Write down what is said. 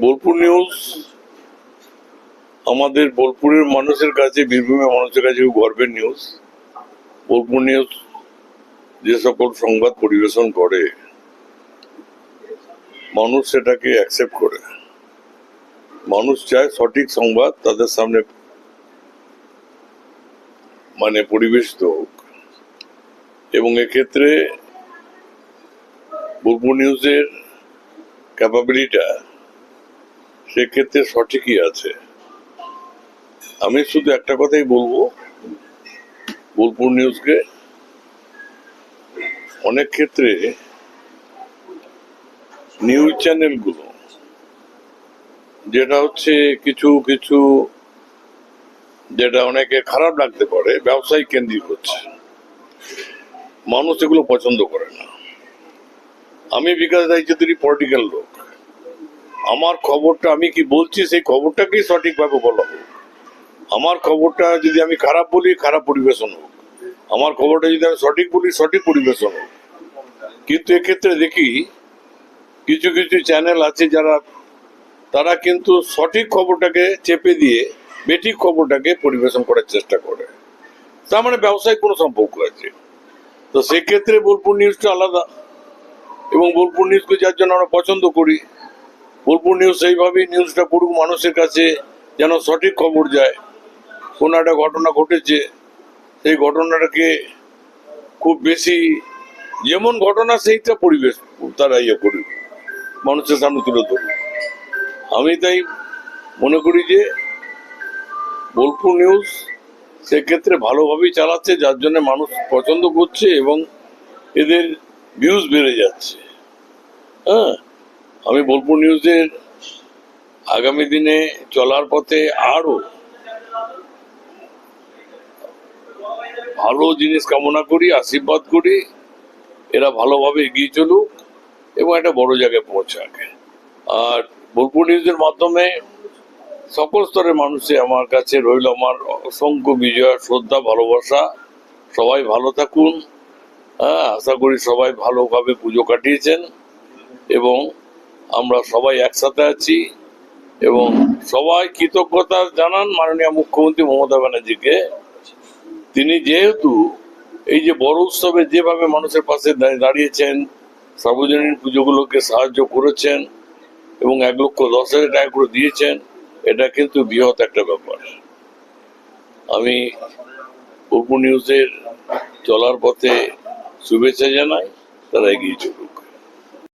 Bolpur news, আমাদের বোলপুরের মানুষের কাছে, বীরভূমের মানুষের কাছে গর্বের নিউজ। বোলপুর নিউজ যে সকল সংবাদ পরিবেশন করে, মানুষ সেটাকে অ্যাকসেপ্ট করে। মানুষ চায় সঠিক সংবাদ তাদের সামনে মানে পরিবেশিত হোক। এবং এক্ষেত্রে বোলপুর নিউজের ক্যাপাবিলিটা সেক্ষেত্রে সঠিকই আছে। আমি শুধু একটা কথাই বলব, বোলপুর নিউজকে। অনেক ক্ষেত্রে নিউজ চ্যানেলগুলো, যেটা হচ্ছে কিছু কিছু যেটা অনেকে খারাপ লাগতে পারে, ব্যবসায়িক কেন্দ্রিক হচ্ছে। মানুষ এগুলো পছন্দ করে না। আমি বিকাশ রায় চৌধুরী পলিটিক্যাল লোক। আমার খবরটা আমি কি বলছি, সেই খবরটাকেই সঠিকভাবে বলা। আমার খবরটা যদি আমি খারাপ বলি, খারাপ পরিবেশন হোক। আমার খবরটা যদি আমি সঠিক বলি, সঠিক পরিবেশন হোক। কিন্তু এক্ষেত্রে দেখি, কিছু কিছু চ্যানেল আছে যারা, তারা কিন্তু সঠিক খবরটাকে চেপে দিয়ে বেঠিক খবরটাকে পরিবেশন করার চেষ্টা করে। তার মানে ব্যবসায়িক কোনো সম্পর্ক আছে। তো সেক্ষেত্রে বোলপুর নিউজটা আলাদা। এবং বোলপুর নিউজকে যার জন্য আমরা পছন্দ করি বোলপুর নিউজ সেইভাবেই নিউজটা পড়ুক, মানুষের কাছে যেন সঠিক খবর যায়। কোনো একটা ঘটনা ঘটেছে, সেই ঘটনাটাকে খুব বেশি, যেমন ঘটনা সেইটা পরিবেশ, তারা ইয়ে করুক, মানুষের সামনে তুলে ধরুক। আমি তাই মনে করি যে, বোলপুর নিউজ সেক্ষেত্রে ভালোভাবেই চালাচ্ছে, যার জন্য মানুষ পছন্দ করছে এবং এদের ভিউজ বেড়ে যাচ্ছে। হ্যাঁ? আমি বোলপুর নিউজের আগামী দিনে চলার পথে আরও ভালো জিনিস কামনা করি, আশীর্বাদ করি, এরা ভালোভাবে এগিয়ে চলুক এবং একটা বড় জায়গায় পৌঁছাক। আর বোলপুর নিউজের মাধ্যমে সকল স্তরের মানুষে আমার কাছে রইল আমার অসংখ্য বিজয়, শ্রদ্ধা, ভালোবাসা। সবাই ভালো থাকুন। হ্যাঁ আশা করি সবাই ভালোভাবে পুজো কাটিয়েছেন এবং আমরা সবাই একসাথে আছি এবং সবাই কৃতজ্ঞতা জানান মাননীয় মুখ্যমন্ত্রী মমতা ব্যানার্জিকে। তিনি যেহেতু এই যে বড় উৎসবে যেভাবে মানুষের পাশে দাঁড়িয়ে- দাঁড়িয়েছেন, সার্বজনীন পুজোগুলোকে সাহায্য করেছেন এবং এক লক্ষ দশ হাজার টাকা করে দিয়েছেন, এটা কিন্তু বৃহৎ একটা ব্যাপার। আমি বোলপুর নিউজের চলার পথে শুভেচ্ছা জানাই, তারা এগিয়ে চলুক।